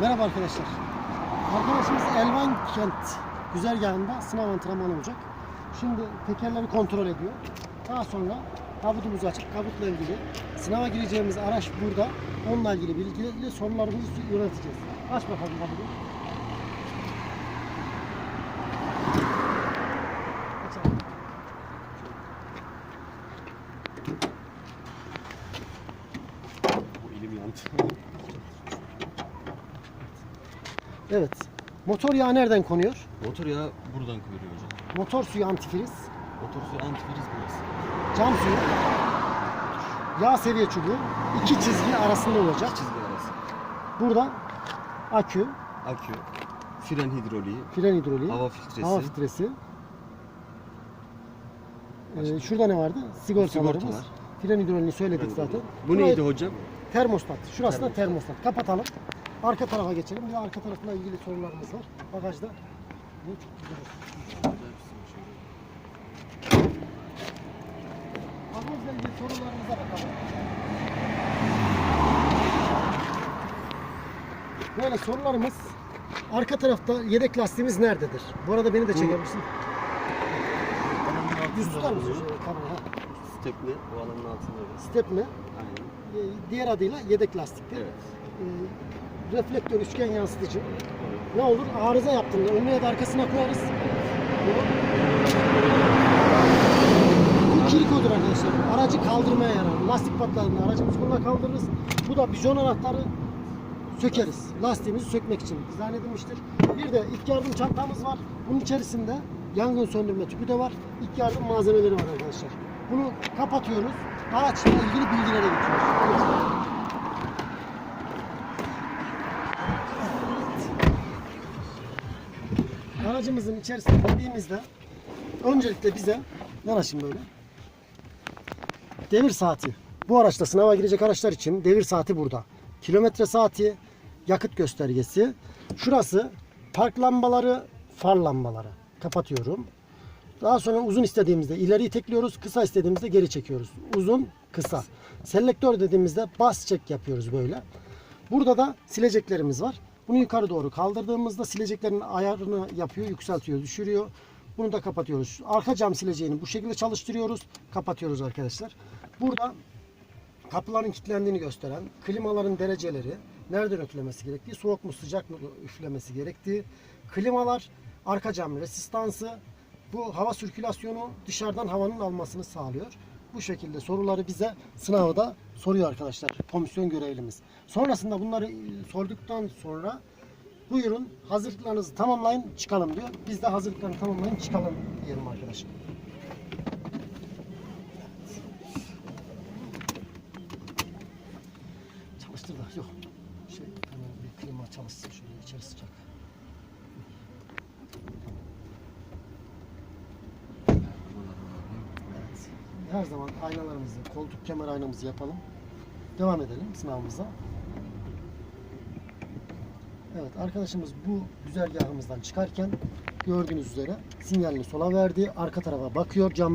Merhaba arkadaşlar. Arkadaşımız Elvan Kent güzergahında sınav antrenmanı olacak. Şimdi tekerleri kontrol ediyor. Daha sonra kabutumuzu açıp kabutla ilgili sınava gireceğimiz araç burada. Onunla ilgili bilgilerle sorularımızı yöneteceğiz. Aç bakalım kabutu. Bu elim yandı. Evet. Motor yağı nereden konuyor? Motor yağı buradan koyuyor hocam. Motor suyu antifriz, Motor suyu antifriz burası. cam suyu, yağ seviye çubuğu iki çizgi arasında olacak. Çizgi arası. Burada akü, Akü, fren hidroliği, fren hidroliği, hava filtresi, hava filtresi. Ee, şurada ne vardı? Sigortalarımız. Sigortalar. Fren hidroliğini söyledik fren zaten. Bu Burayı- neydi hocam? Termostat. Şurası da Termostat. termostat. Kapatalım. Arka tarafa geçelim. Bir de arka tarafla ilgili sorularımız var. Bagajda. Bu çok güzel. Bagajla ilgili sorularımıza bakalım. Böyle sorularımız arka tarafta yedek lastiğimiz nerededir? Bu arada beni de çekebilirsin. Düz tutar mısın şöyle kamerayı? ha? Stepne, bu alanın altında da. Stepne, Aynen. diğer adıyla yedek lastiktir. Evet. Reflektör üçgen yansıtıcı. Ne olur arıza yaptığında önüne ya da arkasına koyarız. Bu kilit kodur arkadaşlar. Aracı kaldırmaya yarar. Lastik patladığında aracımızı bununla kaldırırız. Bu da bijon anahtarı sökeriz. Lastiğimizi sökmek için dizayn. Bir de ilk yardım çantamız var. Bunun içerisinde yangın söndürme tüpü de var. İlk yardım malzemeleri var arkadaşlar. Bunu kapatıyoruz. Araçla ilgili bilgilere geçiyoruz. Aracımızın içerisine girdiğimizde öncelikle bize yanaşın böyle. Devir saati. Bu araçta sınava girecek araçlar için devir saati burada. Kilometre saati, yakıt göstergesi. Şurası park lambaları, far lambaları. Kapatıyorum. Daha sonra uzun istediğimizde ileri itekliyoruz, kısa istediğimizde geri çekiyoruz. Uzun, kısa. Selektör dediğimizde bas çek yapıyoruz böyle. Burada da sileceklerimiz var. Bunu yukarı doğru kaldırdığımızda sileceklerin ayarını yapıyor, yükseltiyor, düşürüyor. Bunu da kapatıyoruz. Arka cam sileceğini bu şekilde çalıştırıyoruz. Kapatıyoruz arkadaşlar. Burada kapıların kilitlendiğini gösteren, klimaların dereceleri, nereden üflemesi gerektiği, soğuk mu sıcak mı üflemesi gerektiği, klimalar, arka cam resistansı, bu hava sirkülasyonu dışarıdan havanın almasını sağlıyor. Bu şekilde soruları bize sınavda soruyor arkadaşlar komisyon görevlimiz. Sonrasında bunları e, sorduktan sonra buyurun hazırlıklarınızı tamamlayın çıkalım diyor. Biz de hazırlıklarını tamamlayın çıkalım diyelim arkadaşlar. Çalıştır da yok. Şey bir klima çalışsın şöyle içeri sıcak. Evet. Her zaman aynalarımızı, koltuk kemer aynamızı yapalım. Devam edelim sınavımıza. Evet arkadaşımız bu güzergahımızdan çıkarken gördüğünüz üzere sinyalini sola verdi. Arka tarafa bakıyor cam